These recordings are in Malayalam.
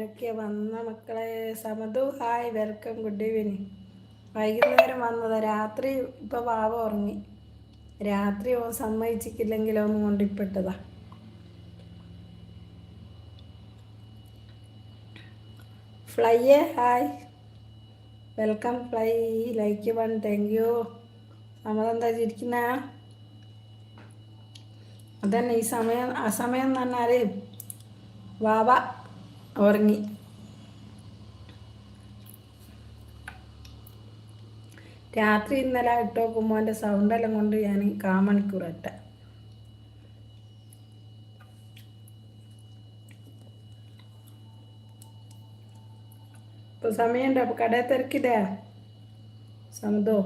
ആരൊക്കെ വന്ന മക്കളെ സമതു ഹായ് വെൽക്കം ഗുഡ് ഈവനിങ് വൈകുന്നേരം വന്നതാ രാത്രി ഇപ്പോൾ വാവ ഉറങ്ങി. രാത്രി ഓ സമ്മതിച്ചിട്ടില്ലെങ്കിലോ ഒന്നും കൊണ്ടിപ്പെട്ടതാ. ഫ്ലൈയെ hi welcome fly like one thank you നമ്മളെന്താ ചിരിക്കുന്ന? അതന്നെ ഈ സമയം ആ സമയം തന്നെ പറഞ്ഞാൽ വാവ ഉറങ്ങി. രാത്രി ഇന്നലെ ഇട്ട് നോക്കുമ്പോൾ എന്റെ സൗണ്ടെല്ലാം കൊണ്ട് ഞാൻ കാമണിക്കൂറട്ട ഇപ്പോൾ സമയമുണ്ടോ? അപ്പോൾ കടയിൽ തിരക്കില്ലേ സമതോ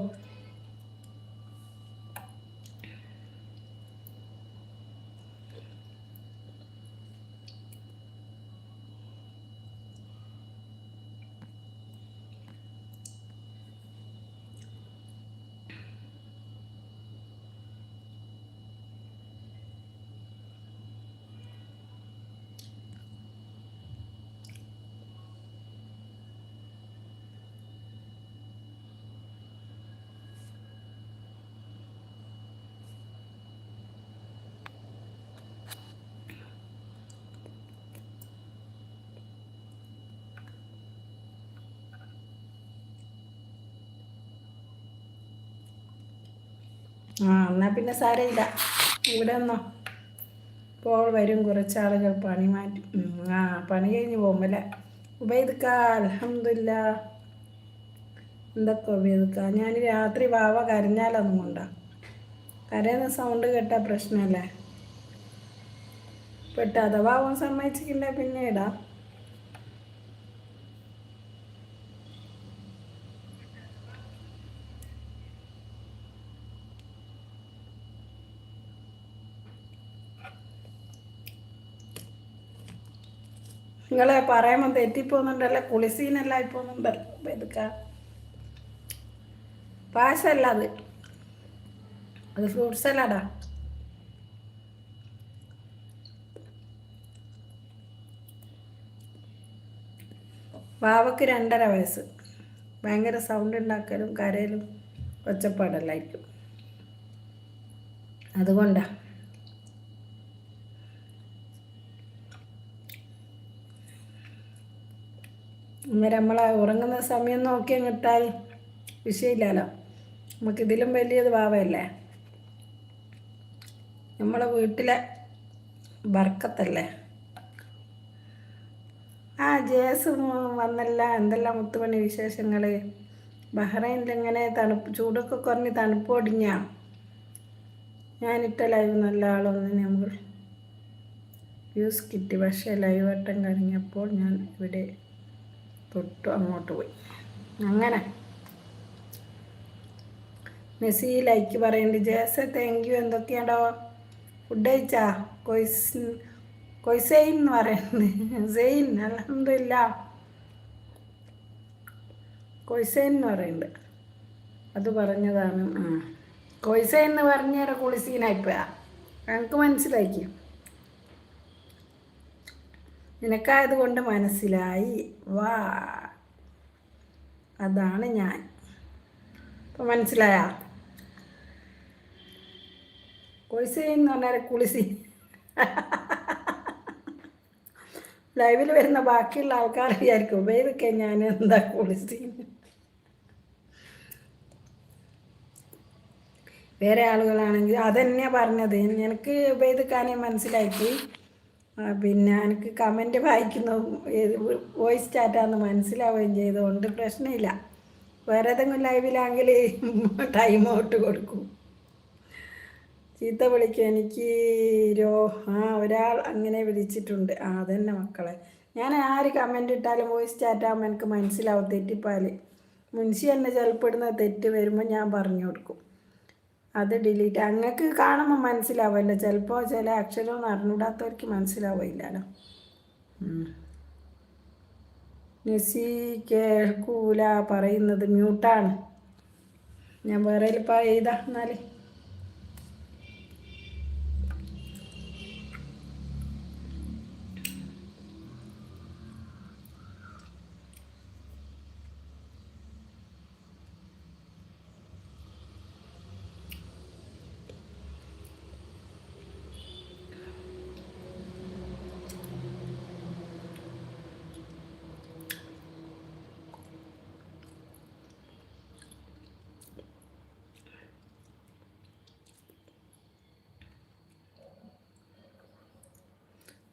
ആ എന്നാൽ പിന്നെ സാരമില്ല. ഇവിടെ ഒന്നോ ഇപ്പോൾ വരും കുറച്ച് ആളുകൾ പണി മാറ്റി. ആ പണി കഴിഞ്ഞ് പോകുമ്പോൾ ഉപയോഗിക്ക അലഹമില്ല എന്തൊക്കെ ഉപയോഗിക്ക ഞാൻ രാത്രി വാവ കരഞ്ഞാലൊന്നും കൊണ്ടാ. കരയുന്ന സൗണ്ട് കേട്ടാൽ പ്രശ്നമല്ലേ? പെട്ട് അഥവാ സമ്മതിച്ചിട്ടില്ല പിന്നെ ഇടാം നിങ്ങൾ പറയുമ്പോൾ തെറ്റിപ്പോകുന്നുണ്ടല്ലോ കുളിസീനെല്ലാം ഇപ്പോന്നുണ്ടല്ലോ എടുക്ക പായസമല്ല അത് അത് ഫ്രൂട്ട് സലാഡാ വാവക്ക് രണ്ടര വയസ്സ്. ഭയങ്കര സൗണ്ട് ഉണ്ടാക്കലും കരയിലും ഒച്ചപ്പാടല്ലായിരിക്കും അതുകൊണ്ടാ. അന്നേരം നമ്മൾ ഉറങ്ങുന്ന സമയം നോക്കി അങ്ങിട്ടാൽ വിഷയമില്ലല്ലോ. നമുക്ക് ഇതിലും വലിയത് ഭാവമല്ലേ നമ്മളെ വീട്ടിലെ ബർക്കത്തല്ലേ? ആ ജേസ് വന്നല്ല എന്തെല്ലാം മുത്തുപണി വിശേഷങ്ങൾ ബഹ്റൈനിൽ എങ്ങനെ തണുപ്പ് ചൂടൊക്കെ കുറഞ്ഞ് തണുപ്പ് ഒടിഞ്ഞ? ഞാനിട്ട ലൈവ് നല്ല ആളൊന്നും നമ്മൾ യൂസ് കിട്ടി പക്ഷേ ലൈവ് വട്ടം കഴിഞ്ഞപ്പോൾ ഞാൻ ഇവിടെ തൊട്ടു അങ്ങോട്ട് പോയി. അങ്ങനെ. മെസ്സി ലൈക്ക് പറയുന്നുണ്ട് ജേസ താങ്ക് യു എന്തൊക്കെയാണ്ടോ ഫുഡ് കഴിച്ചാ? കൊയ്സ് കൊയ്സെയിൻ എന്ന് പറയുന്നത് സെയിൻ അലഹമില്ല കൊയ്സൈൻ എന്ന് പറയുന്നുണ്ട് അത് പറഞ്ഞതാണ്. ആ. കൊയ്സൈൻ എന്ന് പറഞ്ഞ കുളിസീനായിപ്പോയാ. എനിക്ക് മനസ്സിലാക്കി നിനക്കായത് കൊണ്ട് മനസ്സിലായി. വാ. അതാണ് ഞാൻ. ഇപ്പം മനസ്സിലായ? കുളിസി എന്ന് പറഞ്ഞാൽ കുളിസി. ലൈവിൽ വരുന്ന ബാക്കിയുള്ള ആൾക്കാർ വിചാരിക്കും ഉപയോഗിക്കാൻ ഞാൻ എന്താ കുളിസി വേറെ ആളുകളാണെങ്കിൽ അതന്നെ പറഞ്ഞത്. എനിക്ക് ഉപയോഗിക്കാനേ മനസ്സിലാക്കി പിന്നെ എനിക്ക് കമന്റ് വായിക്കുന്ന. വോയിസ് ചാറ്റാന്ന് മനസ്സിലാവുകയും ചെയ്തുകൊണ്ട് പ്രശ്നമില്ല. വേറെ ഏതെങ്കിലും ലൈവിലാണെങ്കിൽ ടൈം ഔട്ട് കൊടുക്കും. ചീത്ത വിളിക്കും. എനിക്ക് രോ ആ ഒരാൾ അങ്ങനെ വിളിച്ചിട്ടുണ്ട്. ആ അതന്നെ മക്കളെ. ഞാൻ ആര് കമന്റ് ഇട്ടാലും വോയിസ് ചാറ്റാകുമ്പോൾ എനിക്ക് മനസ്സിലാവും തെറ്റിപ്പാൽ മുൻഷി എന്നെ ചിലപ്പെടുന്ന തെറ്റ് വരുമ്പോൾ ഞാൻ പറഞ്ഞു കൊടുക്കും. അത് ഡിലീറ്റ് അങ്ങക്ക് കാണുമ്പോൾ മനസ്സിലാവുമല്ലോ ചിലപ്പോൾ ചില അക്ഷരമൊന്നും അറിഞ്ഞൂടാത്തവർക്ക് മനസ്സിലാവില്ലല്ലോ നെസി കേൾക്കൂല പറയുന്നത് മ്യൂട്ടാണ് ഞാൻ വേറെ ഇപ്പോൾ എഴുതാ എന്നാൽ.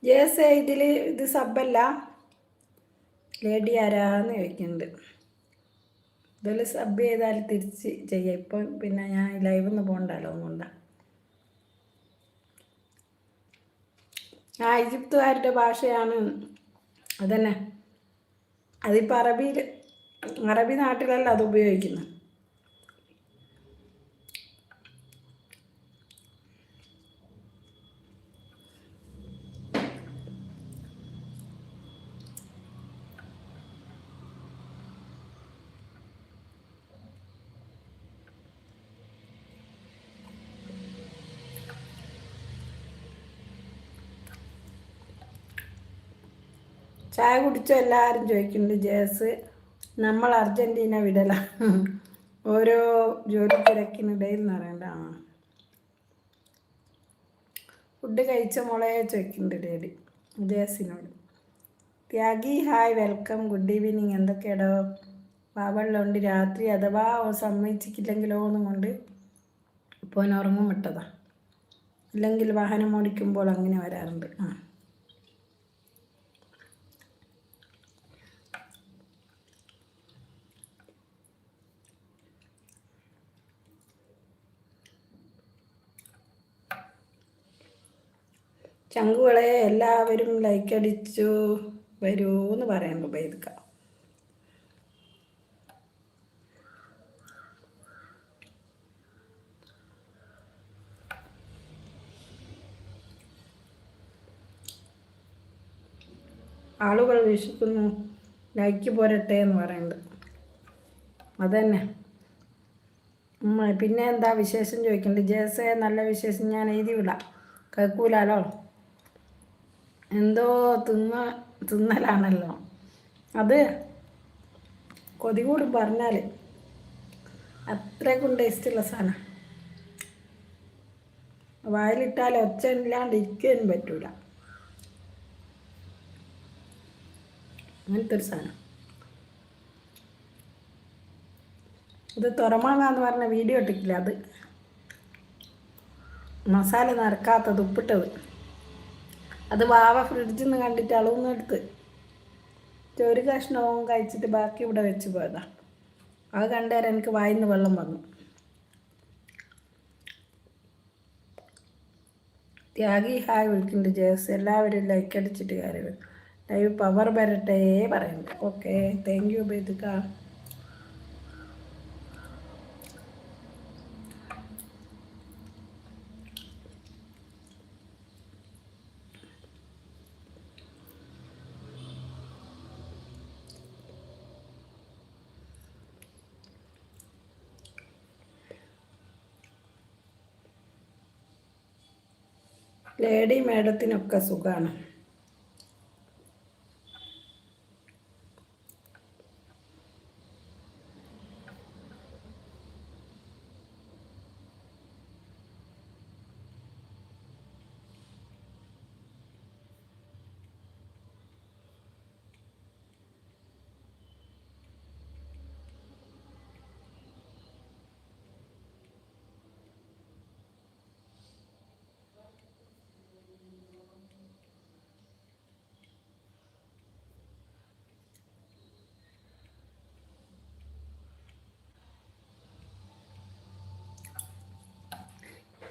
ജേസ് ഇതിൽ ഇത് സബ്ബല്ല. ലേഡി ആരാന്ന് ചോദിക്കുന്നുണ്ട് ഇതിൽ സബ് ചെയ്താൽ തിരിച്ച് ചെയ്യാം. ഇപ്പം പിന്നെ ഞാൻ ലൈവ് ഒന്ന് പോകണ്ടല്ലോ ഒന്നുകൊണ്ട ആ ഈജിപ്തുകാരുടെ ഭാഷയാണ്. അതന്നെ. അതിപ്പോൾ അറബിയിൽ അറബി നാട്ടിലല്ല അത് ഉപയോഗിക്കുന്നത്. ചായ കുടിച്ചോ എല്ലാവരും ചോദിക്കുന്നുണ്ട് ജേസ്. നമ്മൾ അർജന്റീന വിടല. ഓരോ ജോലി തിരക്കിനിടയിൽ എന്ന് പറയണ്ട. ആ. ഫുഡ് കഴിച്ച മോളെ ചോദിക്കുന്നുണ്ട് ഡേഡി. ജേസിനോട്. Tyagi hi welcome good evening. എന്തൊക്കെയാടോ? ബാബുള്ളതുകൊണ്ട് രാത്രി അഥവാ സമ്മതിച്ചിട്ടില്ലെങ്കിലോ എന്നും കൊണ്ട് ഇപ്പോൾ ഉറങ്ങും വിട്ടതാ. അല്ലെങ്കിൽ വാഹനം ഓടിക്കുമ്പോൾ അങ്ങനെ വരാറുണ്ട്. ആ. ചങ്കുകളെ എല്ലാവരും ലൈക്ക് അടിച്ചു വരൂ എന്ന് പറയാൻ ബൈദ്ക്ക ആളുകൾ വിശ്വസിക്കുന്നു ലൈക്ക് പോരട്ടെ എന്ന് പറയുന്നത്. അതന്നെ. പിന്നെ എന്താ വിശേഷം ചോദിക്കണ്ട്? ജേസേ നല്ല വിശേഷം. ഞാൻ എഴുതി വിടാം. കേൾക്കൂലാലോ? എന്തോ തിന്ന തിന്നലാണല്ലോ. അത് കൊതി കൂടി പറഞ്ഞാൽ അത്രയ്ക്കും ടേസ്റ്റുള്ള സാധനം. വായിലിട്ടാൽ ഒച്ച ഇല്ലാണ്ട് ഇരിക്കാനും പറ്റൂല. അങ്ങനത്തെ ഒരു സാധനം. ഇത് തുറമാങ്ങാന്ന് പറഞ്ഞ വീഡിയോ ഇട്ടിട്ടില്ല അത്. മസാല നിറക്കാത്തത് ഉപ്പിട്ടത്. അത് വാവ ഫ്രിഡ്ജിൽ നിന്ന് കണ്ടിട്ട് അളവൊന്നും എടുത്ത്. ഒരു കഷ്ണവും കഴിച്ചിട്ട് ബാക്കി ഇവിടെ വെച്ച് പോയതാ. അത് കണ്ടേരം എനിക്ക് വായിന്ന് വെള്ളം വന്നു. ത്യാഗി ഹായ് വിളിക്കുന്നുണ്ട്. ജേസ് എല്ലാവരും ലൈക്ക് അടിച്ചിട്ട് കാര്യം ലൈവ് പവർ വരട്ടെ പറയുന്നുണ്ട്. ഓക്കെ താങ്ക് യു ബേദിക്ക ലേഡി മേഡത്തിനൊക്കെ സുഖമാണ്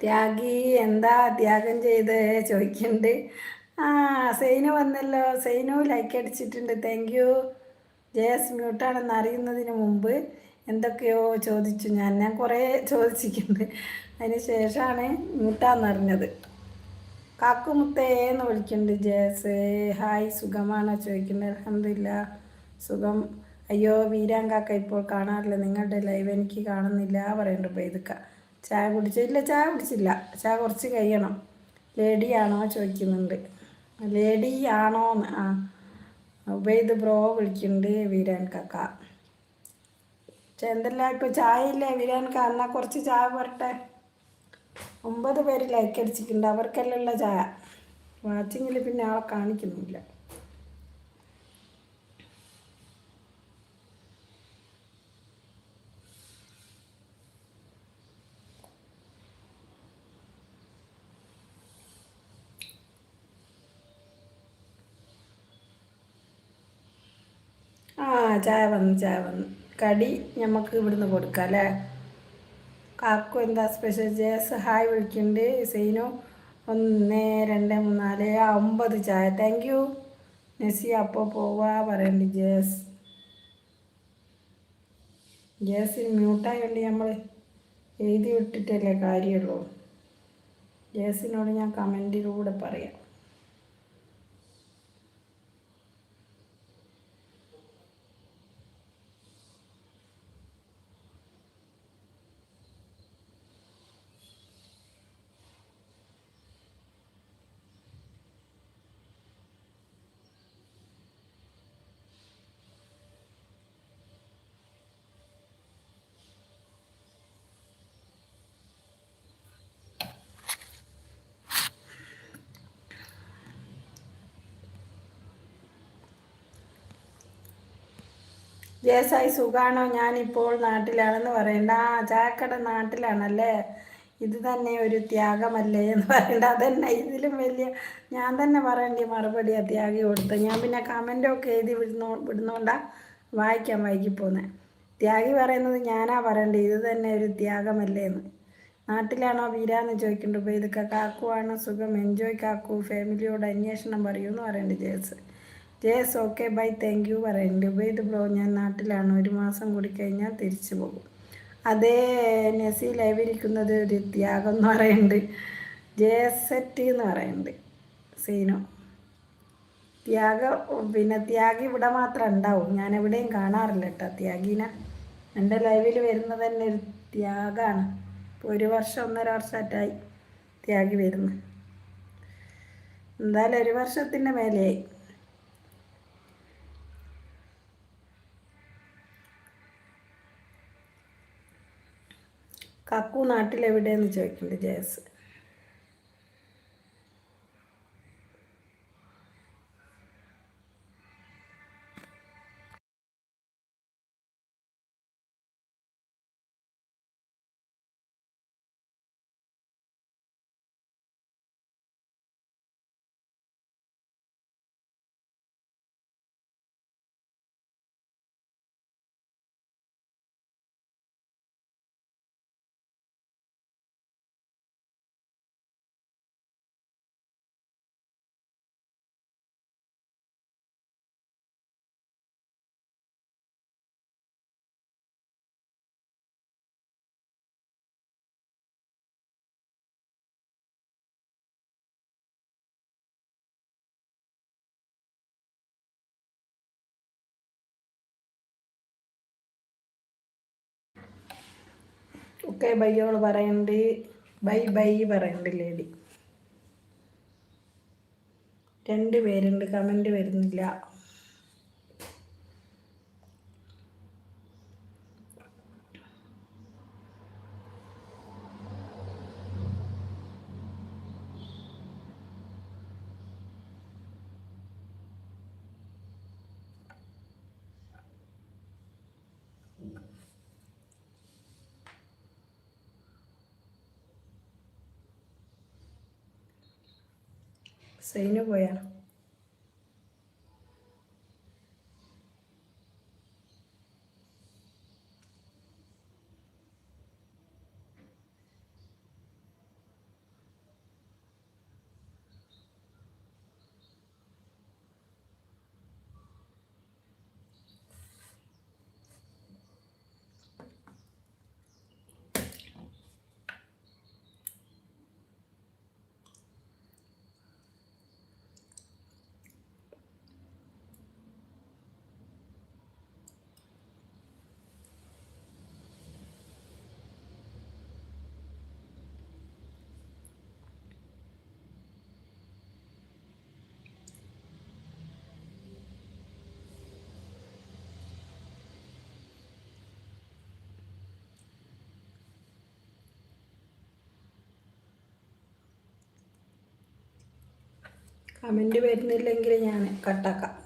ത്യാഗി എന്താ ത്യാഗം ചെയ്ത്? ചോദിക്കുന്നുണ്ട് ആ സൈനു വന്നല്ലോ. സൈനു ലൈക്ക് അടിച്ചിട്ടുണ്ട്. താങ്ക് യു ജയസ് മ്യൂട്ടാണെന്ന് അറിയുന്നതിന് മുമ്പ് എന്തൊക്കെയോ ചോദിച്ചു ഞാൻ. ഞാൻ കുറേ ചോദിച്ചിട്ടുണ്ട്. അതിന് ശേഷമാണ് മ്യൂട്ടാന്ന് അറിഞ്ഞത്. കാക്കുമുത്തേ എന്ന് വിളിക്കുന്നുണ്ട് ജയസ്. ഹായ് സുഖമാണോ? ചോദിക്കുന്നത് അലഹമില്ല സുഖം. അയ്യോ വീരാങ്കാക്ക ഇപ്പോൾ കാണാറില്ല. നിങ്ങളുടെ ലൈവ് എനിക്ക് കാണുന്നില്ല. പറയുന്നുണ്ട് ബൈദക്ക ചായ കുടിച്ചില്ല ചായ കുടിച്ചില്ല. ചായ കുറച്ച് കഴിയണം. ലേഡി ആണോ ചോദിക്കുന്നുണ്ട്. ലേഡി ആണോ ആ ഉബൈദ് ബ്രോ വിളിക്കുന്നുണ്ട് വീരാൻ കക്ക. എന്തെല്ലാം? ഇപ്പോൾ ചായ ഇല്ലേ വീരാൻ ക എന്നാൽ കുറച്ച് ചായ പോരട്ടെ ഒമ്പത് പേര് ലൈക്ക് അടിച്ചിട്ടുണ്ട്. അവർക്കെല്ലാം ചായ. വാച്ചിങ്ങിൽ പിന്നെ ആളെ കാണിക്കുന്നില്ല. ചായ വന്നു ചായ വന്നു. കടി നമുക്ക് ഇവിടുന്ന് കൊടുക്കാം അല്ലേ? കാക്കു എന്താ സ്പെഷ്യൽ ജേസ് ഹായ് വിളിക്കുന്നുണ്ട് സെയിനു ഒന്ന് രണ്ട് മൂന്ന് നാല് ഒമ്പത് ചായ. താങ്ക് യു നെസി അപ്പോൾ പോവാ പറയുന്നുണ്ട് ജേസ്. ജേസിന് മ്യൂട്ടായോണ്ട് നമ്മൾ എഴുതി വിട്ടിട്ടല്ലേ കാര്യമുള്ളൂ ജേസിനോട് ഞാൻ കമന്റിലൂടെ പറയാം. ജേസായി സുഖാണോ? ഞാനിപ്പോൾ നാട്ടിലാണെന്ന് പറയണ്ട. ആ ചാക്കട നാട്ടിലാണല്ലേ? ഇത് തന്നെ ഒരു ത്യാഗമല്ലേ എന്ന് പറയണ്ട. അതന്നെ ഇതിലും വലിയ ഞാൻ തന്നെ പറയേണ്ടി മറുപടി ആ ത്യാഗി കൊടുത്ത്. ഞാൻ പിന്നെ കമന്റൊക്കെ എഴുതി വിടുന്നോ വിടുന്നോണ്ടാ വായിക്കാൻ വൈകിപ്പോന്നെ. ത്യാഗി പറയുന്നത് ഞാനാ പറയണ്ടേ. ഇത് തന്നെ ഒരു ത്യാഗമല്ലേ എന്ന്. നാട്ടിലാണോ വീരാന്ന് ചോദിക്കുന്നുണ്ട്. ഇപ്പോൾ ഇതൊക്കെ കാക്കുവാണ് സുഖം. എൻജോയ് കാക്കു. ഫാമിലിയോട് അന്വേഷണം പറയൂ എന്ന് പറയണ്ടേ ജേസ് ജേസ് ഓക്കെ ബൈ താങ്ക് യു പറയുന്നുണ്ട് ഉബൈദ് ബ്രോ ഞാൻ നാട്ടിലാണ്. ഒരു മാസം കൂടി കഴിഞ്ഞാൽ തിരിച്ചു പോകും. അതേ നെസി ലൈവിരിക്കുന്നത് ഒരു ത്യാഗം എന്ന് പറയുന്നുണ്ട് ജേസെറ്റി എന്ന് പറയുന്നുണ്ട് സീനോ. ത്യാഗം പിന്നെ ത്യാഗി ഇവിടെ മാത്രം ഉണ്ടാവും. ഞാൻ എവിടെയും കാണാറില്ല കേട്ടോ ത്യാഗീന. എന്റെ ലൈവിൽ വരുന്നത് തന്നെ ഒരു ത്യാഗമാണ് ഒരു വർഷം ഒന്നര വർഷമായിട്ടായി ത്യാഗി വരുന്നു എന്തായാലും ഒരു വർഷത്തിന്റെ മേലെയായി. കക്കു നാട്ടിലെവിടെയെന്ന് ചോദിക്കുന്നുണ്ട് ജയസ്. ഒക്കെ ബയ്യോൾ പറയണ്ട്. ബൈ ബൈ പറയണ്ട് ലേഡി രണ്ട് പേരുണ്ട് കമന്റ് വരുന്നില്ല. സൈന് പോയാ കമന്റ് വരുന്നില്ലെങ്കിൽ ഞാൻ കട്ടാക്കാം.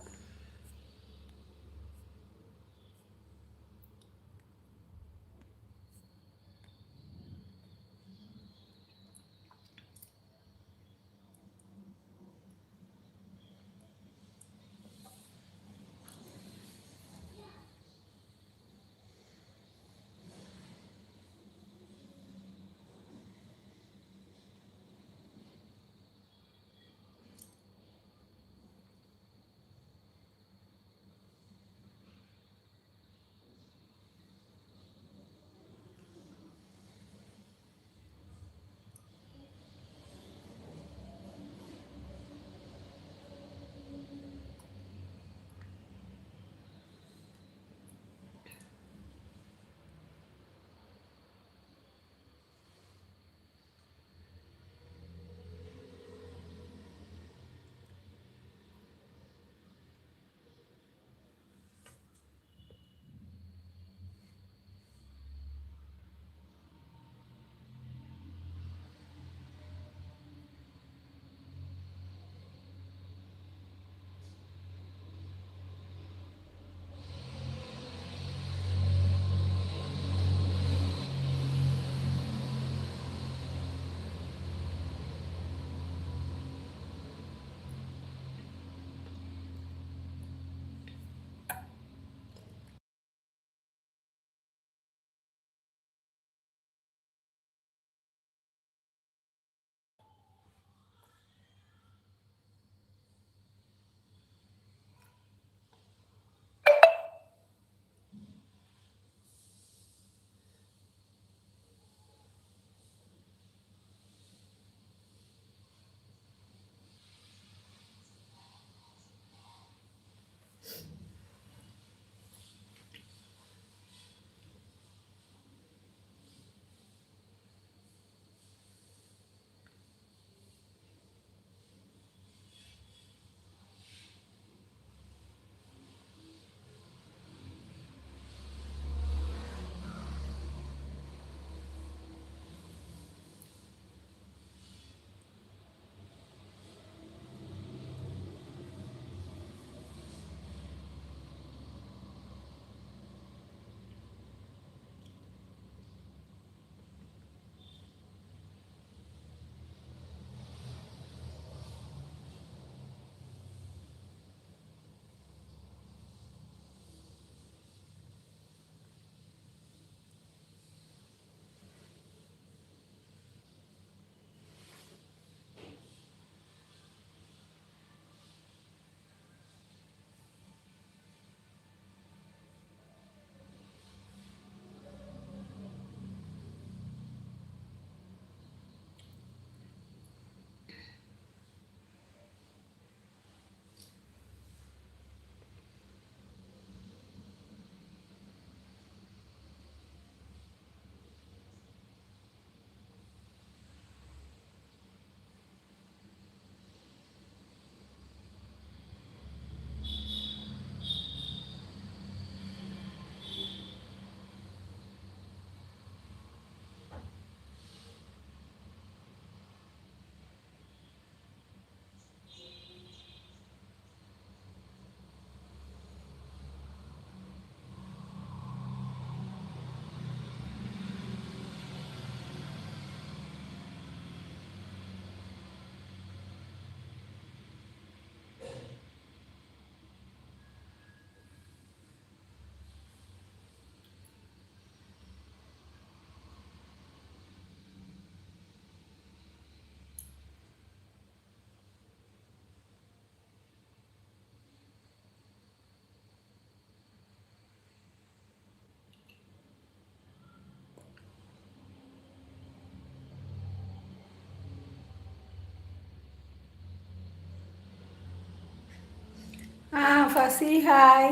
ആ ഫസി ഹായ്.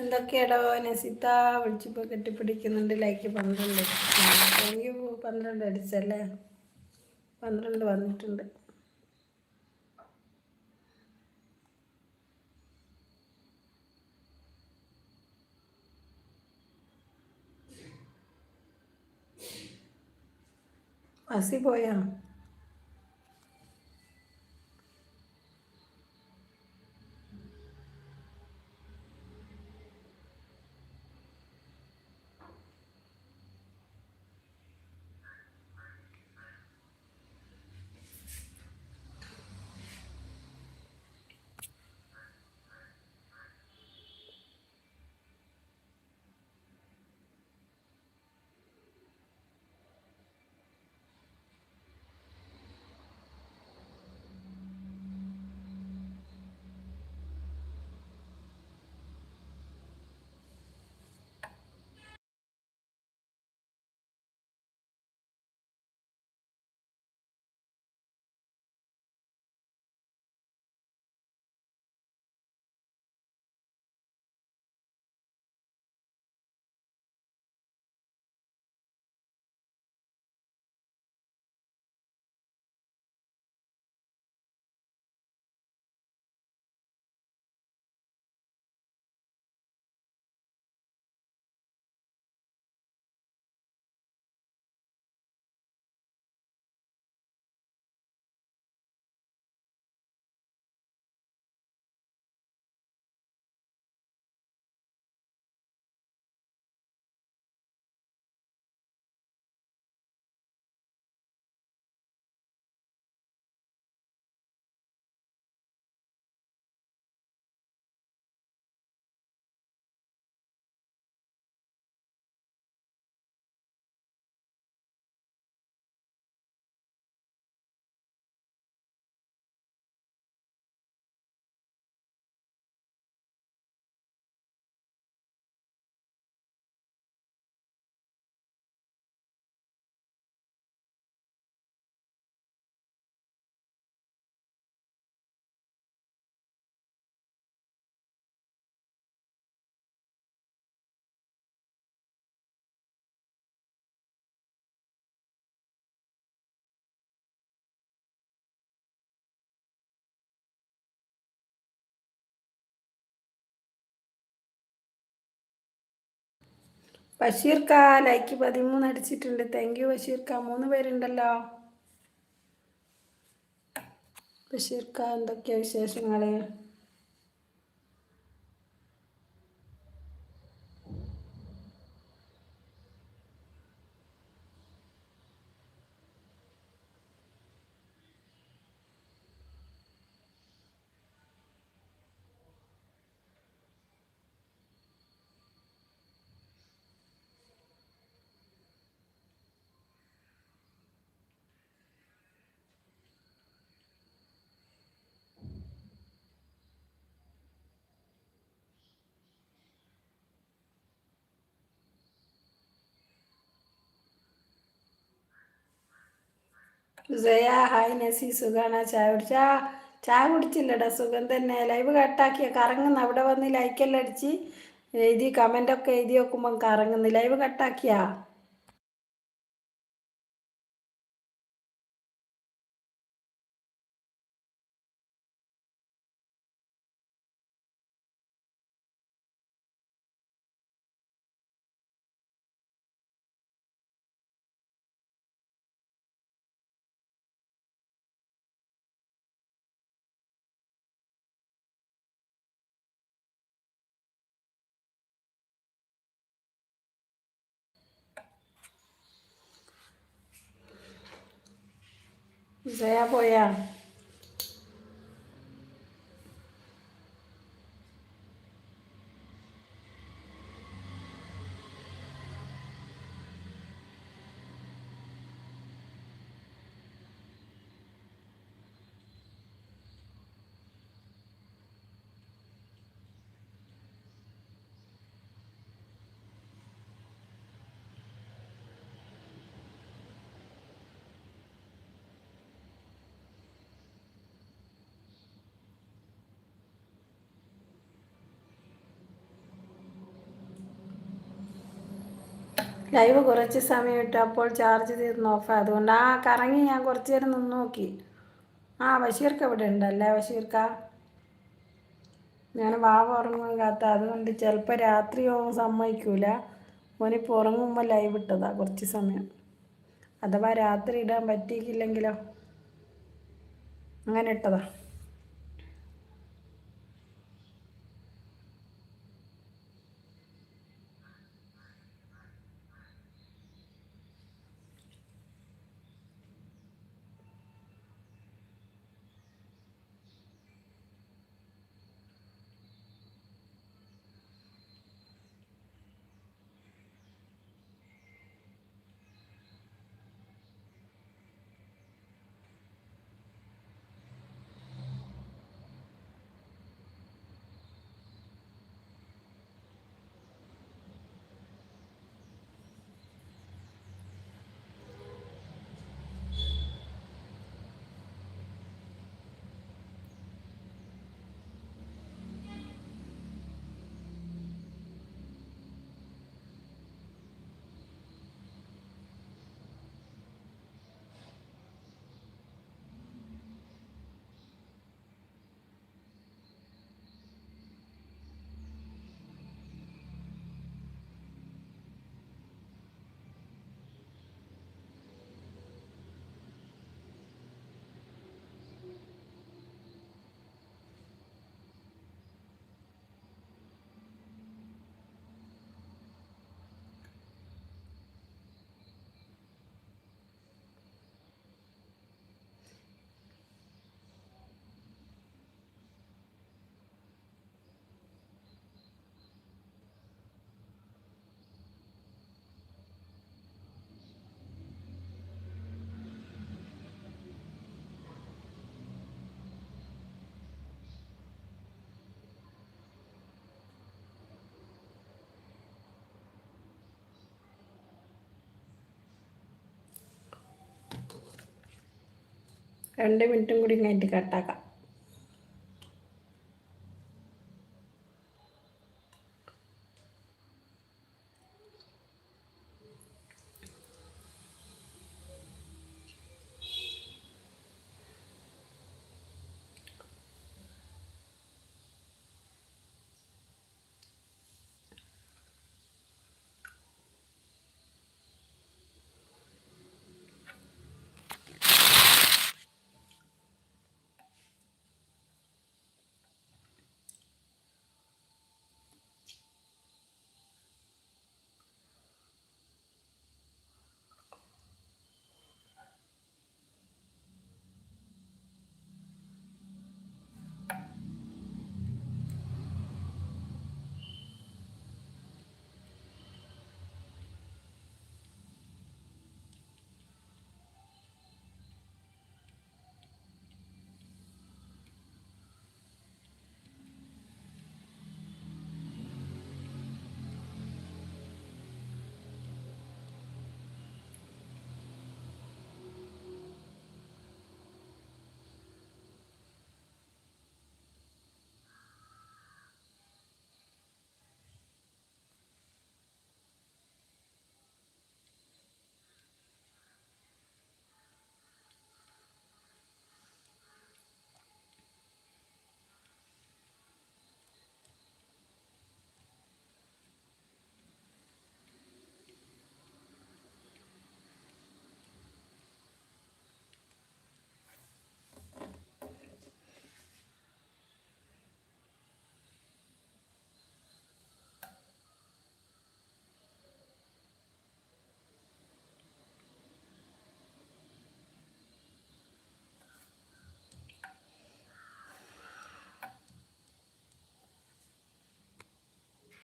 എന്തൊക്കെയാടോ? നസിത വിളിച്ചപ്പോൾ കെട്ടിപ്പിടിക്കുന്നുണ്ട്. ലൈക്ക് പന്ത്രണ്ട് പന്ത്രണ്ട് അടിച്ചല്ലേ? പന്ത്രണ്ട് വന്നിട്ടുണ്ട്. ഫസി പോയാ? ബഷീർക്ക ലൈക്ക് പതിമൂന്ന് അടിച്ചിട്ടുണ്ട്. താങ്ക് യു ബഷീർക്ക. മൂന്ന് പേരുണ്ടല്ലോ. ബഷീർക്ക എന്തൊക്കെയാ വിശേഷങ്ങൾ ജയ ഹായ് നസി സുഖാണ്? ചായ കുടിച്ചാ? ചായ കുടിച്ചില്ലടാ സുഖം തന്നെ. ലൈവ് കട്ടാക്കിയ കറങ്ങുന്ന? അവിടെ വന്ന് ലൈക്കെല്ലാം അടിച്ച് എഴുതി കമന്റൊക്കെ എഴുതി നോക്കുമ്പം കറങ്ങുന്നു. ലൈവ് കട്ടാക്കിയാ ജയ പോയാ ലൈവ് കുറച്ച് സമയം ഇട്ടു അപ്പോൾ ചാർജ് തീർന്ന് ഓഫ് അതുകൊണ്ട് ആ കറങ്ങി ഞാൻ കുറച്ച് നേരം നിന്ന് നോക്കി. ആ ബഷീർക്ക് ഇവിടെ ഉണ്ടല്ലേ ബഷീർക്ക? ഞാൻ വാവ ഉറങ്ങാൻ കാത്ത. അതുകൊണ്ട് ചിലപ്പോൾ രാത്രി ഓൻ സമ്മതിക്കൂല. ഓനിപ്പോൾ ഉറങ്ങുമ്പോൾ ലൈവ് ഇട്ടതാ കുറച്ച് സമയം. അഥവാ രാത്രി ഇടാൻ പറ്റിയില്ലെങ്കിലോ? അങ്ങനെ ഇട്ടതാ. രണ്ട് മിനിറ്റും കൂടി കഴിഞ്ഞിട്ട് കട്ടാക്കാം